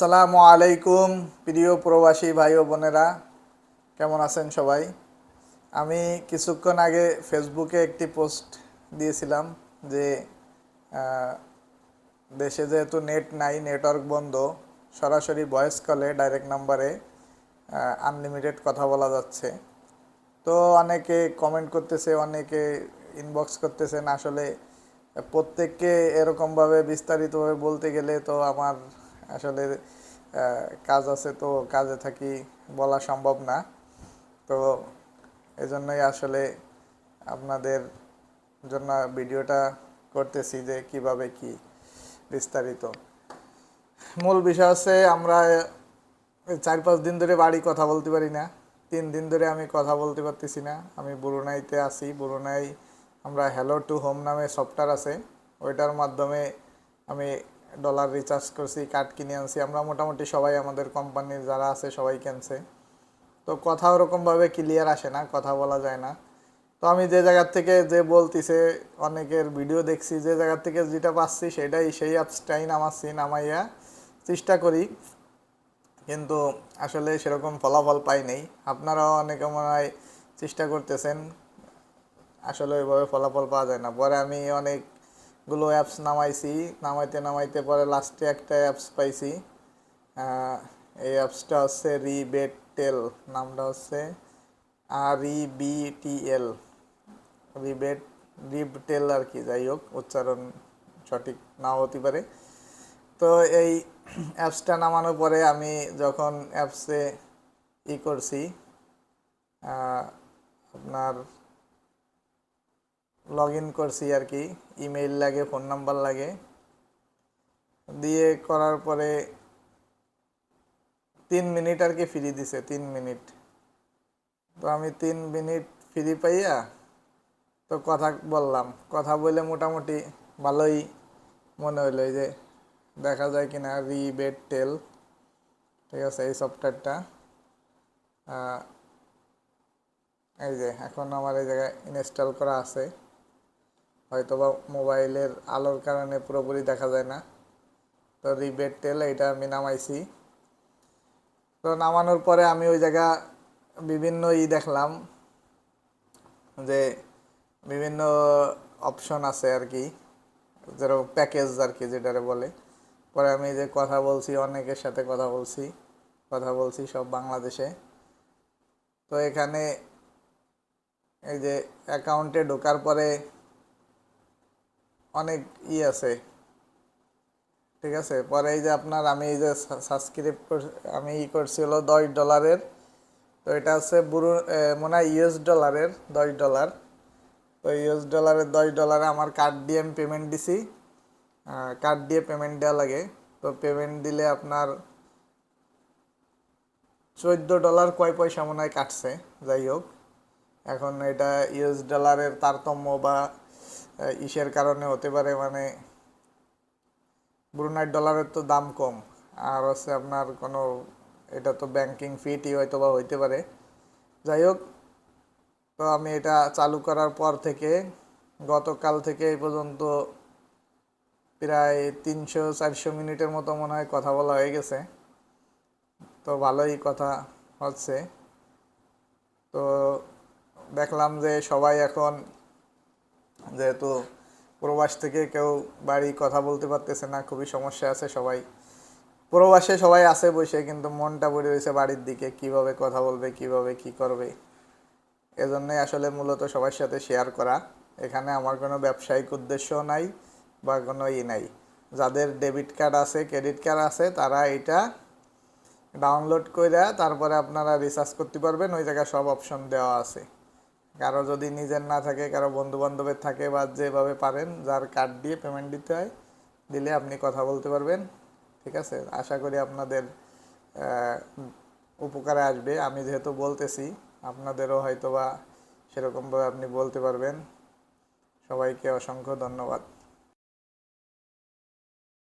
সালামু আলাইকুম, প্রিয় প্রবাসী ভাই ও বোনেরা। কেমন আছেন সবাই? আমি কিছুক্ষণ আগে ফেসবুকে একটি পোস্ট দিয়েছিলাম যে দেশে যেহেতু নেট নাই, নেটওয়ার্ক বন্ধ, সরাসরি ভয়েস কলে, ডাইরেক্ট নাম্বারে আনলিমিটেড কথা বলা যাচ্ছে। তো অনেকে কমেন্ট করতেছে, অনেকে ইনবক্স করতেছেন আসলে প্রত্যেককে এরকমভাবে বিস্তারিতভাবে বলতে গেলে তো আমার আসলে কাজ আছে তো কাজে থাকি বলা সম্ভব না। তো এজন্যই আসলে আপনাদের জন্য ভিডিওটা করতেছি যে কীভাবে কি বিস্তারিত। মূল বিষয় হচ্ছে আমরা চার পাঁচ দিন ধরে বাড়ি কথা বলতে পারি না। তিন দিন ধরে আমি কথা বলতে পারতেছি না। আমি বুরুনাইতে আছি। বুরুনাই আমরা হ্যালো টু হোম নামে সফটওয়্যার আছে। ওইটার মাধ্যমে আমি ডলার রিচার্জ করছি কার্ড কিনে আনছি, আমরা মোটামুটি সবাই আমাদের কোম্পানির যারা আছে সবাই কিনছে। তো কথা ওরকমভাবে ক্লিয়ার আসে না, কথা বলা যায় না। তো আমি যে জায়গার থেকে যে বলতিছে, অনেকের ভিডিও দেখছি, যে জায়গার থেকে যেটা পাচ্ছি সেটাই, সেই অ্যাপসটাই নামাচ্ছি, নামাইয়া চেষ্টা করি। কিন্তু আসলে সেরকম ফলাফল পাই নাই। আপনারাও অনেকে মনে হয় চেষ্টা করতেছেন, আসলে ওইভাবে ফলাফল পাওয়া যায় না। পরে আমি অনেকগুলো অ্যাপস নামাইছি, নামাইতে নামাইতে পরে লাস্টে একটা অ্যাপস পাইছি এই অ্যাপসটা হচ্ছে রিবেটেল নামটা হচ্ছে আর ই বি টি এল রিবেট রিবটেল আর কি, যাই হোক, উচ্চারণ সঠিক নাও হতে পারে। তো এই অ্যাপসটা নামানোর পরে আমি যখন অ্যাপসে ই করছি আপনার লগ ইন করছি আর কি ইমেইল লাগে ফোন নাম্বার লাগে। দিয়ে করার পরে তিন মিনিট আর কি ফ্রি দিছে, তিন মিনিট তো আমি তিন মিনিট ফ্রি পাইয়া তো কথা বললাম। কথা বলে মোটামুটি ভালোই মনে হইল যে দেখা যায় কিনা রিবেট টেল ঠিক আছে, এই সফটওয়্যারটা এই যে এখন আমার এই জায়গায় ইনস্টল করা আছে। হয়তো বা মোবাইলের আলোর কারণে পুরোপুরি দেখা যায় না। তো রিবেট টেল এটা আমি নামাইছি। তো নামানোর পরে আমি ওই জায়গা বিভিন্ন ই দেখলাম যে বিভিন্ন অপশন আছে আর কি, যেরকম প্যাকেজ আর কি যেটারে বলে। পরে আমি যে কথা বলছি, অনেকের সাথে কথা বলছি কথা বলছি সব বাংলাদেশে। তো এখানে এই যে অ্যাকাউন্টে ঢোকার পরে অনেক ই আছে। ঠিক আছে? পরে এই যে আপনার আমি এই যে সাবস্ক্রাইব আমি ই করছি হলো দশ ডলারের। তো এটা হচ্ছে বুরু মনে হয় ইউএস ডলারের দশ ডলার। তো ইউএস ডলারের দশ ডলারে আমার কার্ড দিয়ে আমি পেমেন্ট দিছি। কার্ড দিয়ে পেমেন্ট দেওয়া লাগে। তো পেমেন্ট দিলে আপনার চোদ্দ ডলার কয় পয়সা মনে হয় কাটছে। যাই হোক, এখন এটা ইউএস ডলারের তারতম্য বা ইসের কারণে হতে পারে মানে ব্রুনাই ডলারের তো দাম কম। আর হচ্ছে আপনার কোনো, এটা তো ব্যাংকিং ফিটি হয়তো বা হইতে পারে। যাই হোক, তো আমি এটা চালু করার পর থেকে গতকাল থেকে এই পর্যন্ত প্রায় তিনশো চারশো মিনিটের মতো মনে হয় কথা বলা হয়ে গেছে। তো ভালোই কথা হচ্ছে। তো দেখলাম যে সবাই এখন যেহেতু প্রবাস থেকে কেউ বাড়ি কথা বলতে পারতেছে না, খুবই সমস্যা আছে সবাই। প্রবাসে সবাই আছে বসে, কিন্তু মনটা পড়ে রয়েছে বাড়ির দিকে, কীভাবে কথা বলবে, কীভাবে কি করবে। এজন্যই আসলে মূলত সবার সাথে শেয়ার করা। এখানে আমার কোনো ব্যবসায়িক উদ্দেশ্য নাই বা কোনো ই নাই। যাদের ডেবিট কার্ড আছে ক্রেডিট কার্ড আছে, তারা এটা ডাউনলোড করে তারপরে আপনারা রিচার্জ করতে পারবেন, ওই জায়গায় সব অপশন দেওয়া আছে। কারও যদি নিজের না থাকে, কারও বন্ধু বান্ধবের থাকে বা যেভাবে পারেন, যার কার্ড দিয়ে পেমেন্ট দিতে হয়, দিলে আপনি কথা বলতে পারবেন, ঠিক আছে? আশা করি আপনাদের উপকারে আসবে। আমি যেহেতু বলতেছি, আপনাদেরও হয়তো বা সেরকমভাবে আপনি বলতে পারবেন। সবাইকে অসংখ্য ধন্যবাদ।